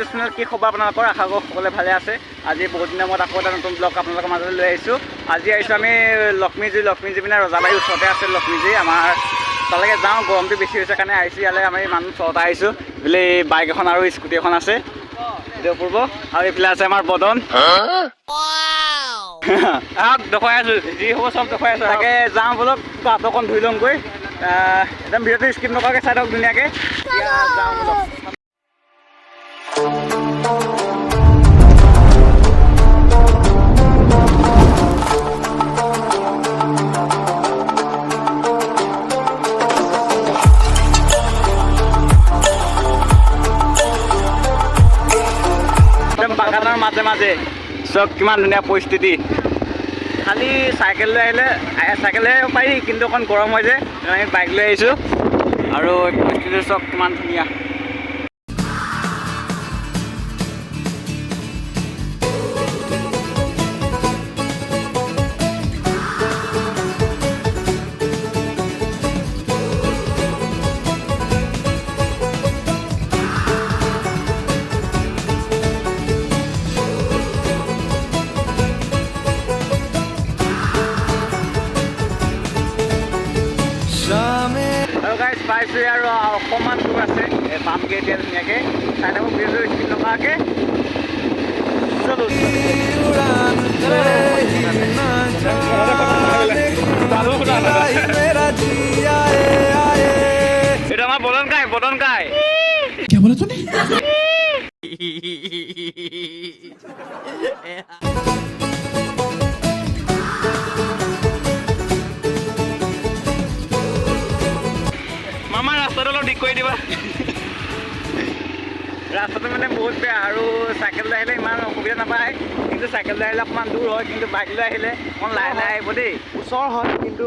YouTube channel কি খবৰ আপোনালোকৰ? আশা কৰোঁ সকলোৱে ভালে আছে। আজি বহুত দিনৰ মূৰত আকৌ এটা নতুন ব্লগ আপোনালোকৰ মাজলৈ লৈ আহিছোঁ। আজি আহিছোঁ আমি লক্ষ্মীজুই লক্ষ্মীজুই পিনে ৰজাবাৰীৰ ওচৰতে আছে লক্ষ্মীজুই আমাৰ তালৈকে যাওঁ গৰমটো বেছি হৈছে কাৰণে আহিছোঁ। ইয়ালৈ আমি মানুহ ছটা আহিছোঁ। এইফালে বাইক এখন আৰু স্কুটি এখন আছে। এইটো অপূৰ্ব আৰু এইফালে আছে আমাৰ বদন। আহক দেখুৱাই আছোঁ। যি হ'ব চব দেখুৱাই আছোঁ। তাকে যাওঁ বলক গাটো অকণ ধুই আহ, একদম ভিডিঅ'টো স্কিপ নকৰাকৈ চাই থাকক ধুনীয়াকৈ। যাওঁ বলক। মাজে মাজে চব কিমান ধুনীয়া পৰিস্থিতি। খালি চাইকেল লৈ আহিলে চাইকেল লৈ আহিব পাৰি, কিন্তু অকণ গৰম হয় যে আমি বাইক লৈ আহিছোঁ। আৰু পৰিস্থিতি চব কিমান ধুনীয়া। గేట్ మీకే ఆయన మీరు ఇచ్చిన మాకే এটা আমার বদন কাই বদন কাই কে বলো তুমি? ৰাস্তাটো মানে বহুত বেয়া আৰু চাইকেল লৈ আহিলে ইমান অসুবিধা নাপায়। কিন্তু চাইকেল লৈ আহিলে অকণমান দূৰ হয় কিন্তু বাইক লৈ আহিলে অকণ লাহে লাহে আহিব দেই। ওচৰ হয় কিন্তু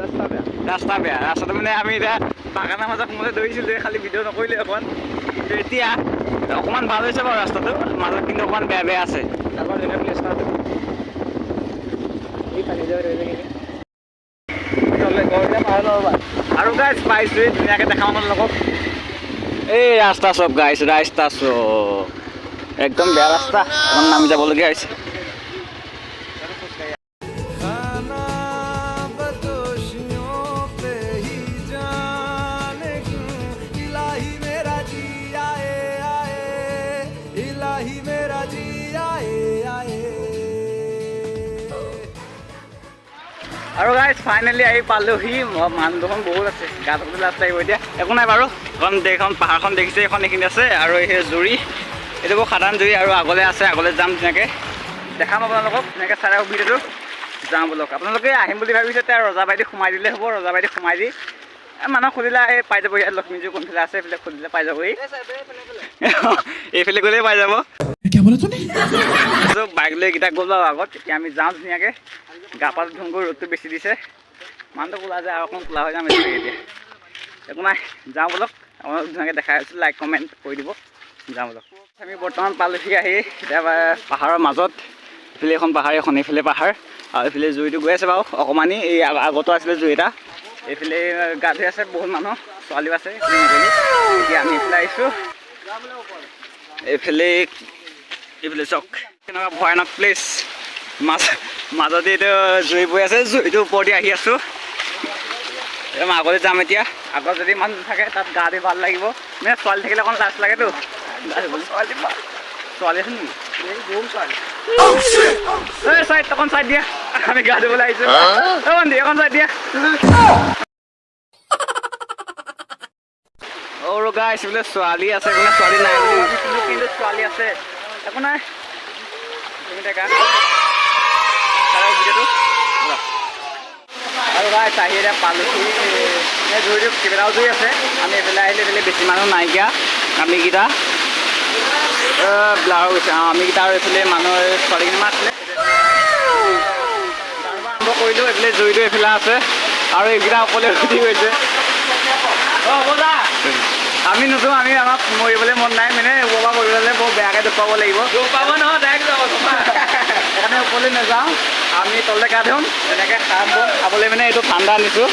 ৰাস্তা বেয়া। ৰাস্তা বেয়া ৰাস্তাটো মানে আমি এতিয়া বাগানৰ মাজত সোমাই ধৰিছিলোঁ খালি ভিডিঅ' নকৰিলোঁ অকণ। কিন্তু এতিয়া অকণমান ভাল হৈছে বাৰু ৰাস্তাটো মাজত কিন্তু অকণমান বেয়া বেয়া আছে। আগৰ জেগা এই পানী আৰু গাইজ পাইছোঁ ধুনীয়াকৈ দেখা মানুহ লগক এই ৰাস্তা চব গাইছ ৰাস্তা চব একদম বেয়া ৰাস্তা একদম নামি যাবলগীয়া হৈছে আৰু গাইজ ফাইনেলি আহি পালোহি মানুহ বহুত আছে। গা ধুবলৈ লাজ লাগিব এতিয়া। একো নাই বাৰু। এখন এইখন পাহাৰখন দেখিছে এইখন এইখিনি আছে। আৰু সেই জুৰি। এইটো বৰ সাধাৰণ জুৰি আৰু আগলৈ আছে আগলৈ যাম ধুনীয়াকৈ দেখাম আপোনালোকক তেনেকৈ চাই ভিডিঅ'টো। যাওঁ বলক। আপোনালোকে আহিম বুলি ভাবিছে এতিয়া ৰজা বাইদেউ সোমাই দিলে হ'ব ৰজা বাইদেউ সোমাই দি। মানুহ খুলিলে এই পাই যাব ইয়াত লক্ষ্মীজী কোনফালে আছে এইফালে খুলিলে পাই যাবহি। এইফালে গ'লেই পাই যাব। বাইক লৈ কেইটা গ'ল বাৰু আগত। এতিয়া আমি যাওঁ ধুনীয়াকৈ। গা পা ধুমগৈ ৰ'দটো বেছি দিছে। মানুহটো কোলা যায় আৰু অকণ কোলা হৈ যাম এইটো এতিয়া। একো নাই, যাওঁ বলক। আপোনালোক ধুনীয়াকৈ দেখাই আছোঁ লাইক কমেণ্ট কৰি দিব। যাওঁ বলক। আমি বৰ্তমান পালোহি আহি, এতিয়া পাহাৰৰ মাজত। এইফালে এখন পাহাৰ এখন এইফালে পাহাৰ। আৰু এইফালে জুইটো গৈ আছে বাৰু অকণমানি এই আগতো আছিলে জুই এটা। এইফালে গা ধুই আছে বহুত মানুহ, ছোৱালীও আছে এতিয়া আমি এইফালে আহিছোঁ। এইফালে এইফালে চাওক। কেনেকুৱা ভয়ানক প্লেচ মাছ মাজতে এইটো জুই বৈ আছে জুইটোৰ ওপৰদি আহি আছোঁ। মই আগলৈ যাম এতিয়া। আগত যদি মানুহ থাকে, তাত গা ধুই ভালো লাগিব। মানে ছোৱালী থাকিলে অকণ লাজ লাগেতো। ছোৱালী আছে নেকি? চাইড দিয়া। আমি গা ধুবলৈ আহিছোঁ। অ বন্ধু, অকণ চাইড দিয়া। সৰু গা আহিছে বোলে ছোৱালী আছে, বোলে ছোৱালী নাই কিন্তু ছোৱালী আছে। একো নাই। তুমি ব'লক। আৰু গাই চাহি এতিয়া পালোহি। এই জুইটো কেইবাটাও জুই আছে। আমি এইফালে আহিলে এইফালে বেছি মানুহ নাইকিয়া, আমিকেইটা। ব্লাৰ হৈ গৈছে অঁ, আমিকেইটা আৰু এইফালে মানুহ ছোৱালীকেইটামান আছিলে। আৰম্ভ কৰিলোঁ, এইফালে জুইটো এইফালে আছে। আৰু এইকেইটা অকলে উঠি গৈছে। আমি নুঠো, আমি আমাক মৰিবলৈ মন নাই। মানে ওপৰৰ কৰিবলৈ বৰ বেয়াকৈ দেখুৱাব লাগিব। পাব নহয়, ডাইৰেক্ট যাব সেইকাৰণে ওপৰলৈ নাযাওঁ। আমি তললৈ গা ধুম তেনেকৈ খাম বম খাবলৈ মানে এইটো ঠাণ্ডা আনিছোঁ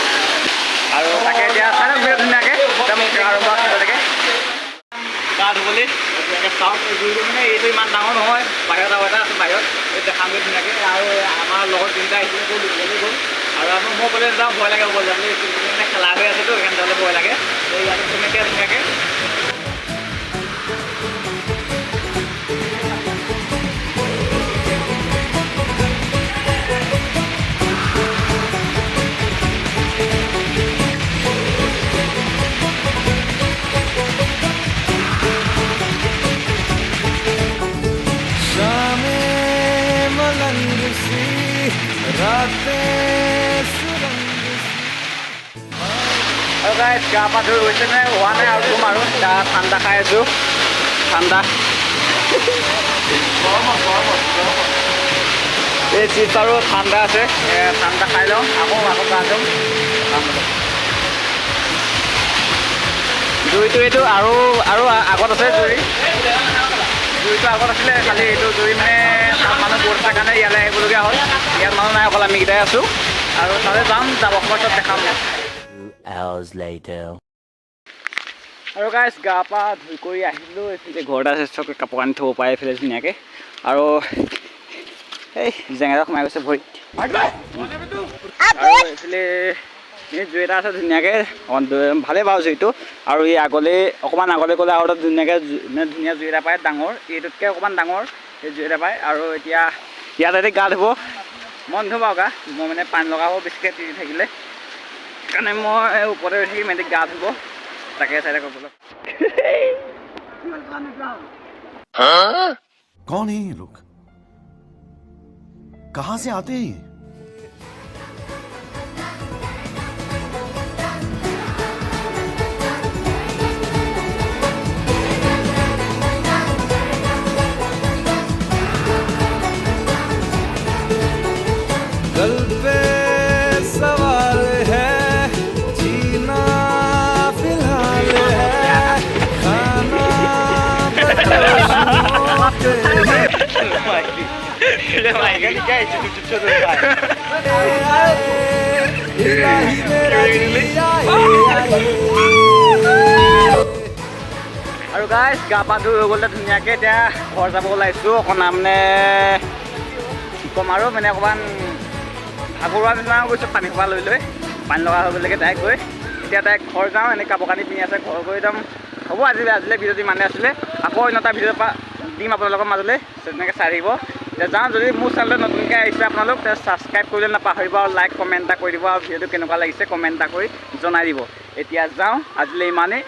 আৰু তাকে এতিয়া চাই লওক বিৰাট ধুনীয়াকৈ একদম আৰম্ভ তেনেকৈ গা ধুবলৈ ধুনীয়াকৈ চাওক জুইটো মানে এইটো ইমান ডাঙৰ নহয়, বাহিৰত আৰু এটা আছে বাহিৰত, এই দেখামগৈ ধুনীয়াকৈ। আৰু আমাৰ লগত তিনিটা আহিছিলে গ'ল দুজনী গ'ল। আৰু আমি মই ক'লে যাওঁ, ভয় লাগে ব'ল যাম এই মানে খেলা হৈ আছেতো সেইকাৰণে যাবলৈ ভয় লাগে। ইয়াতে তেনেকৈ ধুনীয়াকৈ। আৰু গা পা ধুই হৈছে নে হোৱা নাই আৰু ধুম আৰু। গা ঠাণ্ডা খাই আছোঁ। ঠাণ্ডা। এই চিপছ আৰু ঠাণ্ডা আছে। ঠাণ্ডা খাই লওঁ। আকৌ আকৌ গা ধুম। জুইটো এইটো আৰু আৰু আগত আছে জুই জুইটো আগত আছিলে খালি এইটো জুই মানে তাত মানুহ বহুত থকাৰ কাৰণে ইয়ালৈ আহিবলগীয়া হ'ল। ইয়াত মানুহ নাই অকল আমি কেইটাই আছোঁ। আৰু তালৈ যাম যাব চব দেখাম। আৰু গাইছ গা পা ধুই কৰি আহিলোঁ এইফালে ঘৰতে আছে চব কাপোৰ কানি থ'ব পাৰে এইফালে ধুনীয়াকৈ। আৰু এই জেঙেৰা সোমাই গৈছে ভৰিত। আৰু এইফালে এই জুই এটা আছে ধুনীয়াকৈ অকণমান দু- ভালেই বাৰু জুইটো আৰু এই আগলৈ অকণমান আগলৈ গ'লে আৰু এটা ধুনীয়াকৈ জুই- মানে ধুনীয়া জুই এটা পায় ডাঙৰ এইটোতকৈ অকণমান ডাঙৰ এই জুই এটা পায় আৰু এতিয়া ইয়াত এটি গা ধুব মই নুধুম বাৰু গা মই মানে পানী লগাব বেছিকৈ তিতি থাকিলে সেইকাৰণে মই ওপৰতে ৰৈ থাকিম এটি গা ধুব তাকে চাই থাকক বোলো कौन है ये लोग कहां से आते हैं ये? गल पे सवाल है जीना फिलहाल है खाना इलाही मेरा जिया আৰু গাইছ গা পা ধুই হৈ গ'লে ধুনীয়াকৈ এতিয়া ঘৰ যাব ওলাইছোঁ অকণমান মানে কি ক'ম আৰু মানে অকণমান ভাগৰুৱা হৈ গৈছোঁ পানী খোপা লৈ লৈ, পানী লগা হৈ গ'লেকৈ ডাইৰেক্ট গৈ। এতিয়া ডাইৰেক্ট ঘৰ যাওঁ, এনেই কাপোৰ কানি পিন্ধি আছে, ঘৰ গৈ একদম হ'ব আজিলৈ আজিলৈ ভিডিঅ'টো ইমানে আছিলে, আকৌ অন্য এটা ভিডিঅ'ৰ পৰা দিম আপোনালোকৰ মাজলৈ, তেনেকৈ চাই থাকিব। এতিয়া যাওঁ, যদি মোৰ চেনেলত নতুনকৈ আহিছে আপোনালোক ছাবস্ক্ৰাইব কৰিবলৈ নাপাহৰিব আৰু লাইক কমেণ্ট এটা কৰি দিব আৰু ভিডিঅ'টো কেনেকুৱা লাগিছে কমেণ্ট এটা কৰি জনাই দিব। এতিয়া যাওঁ, আজিলৈ ইমানেই।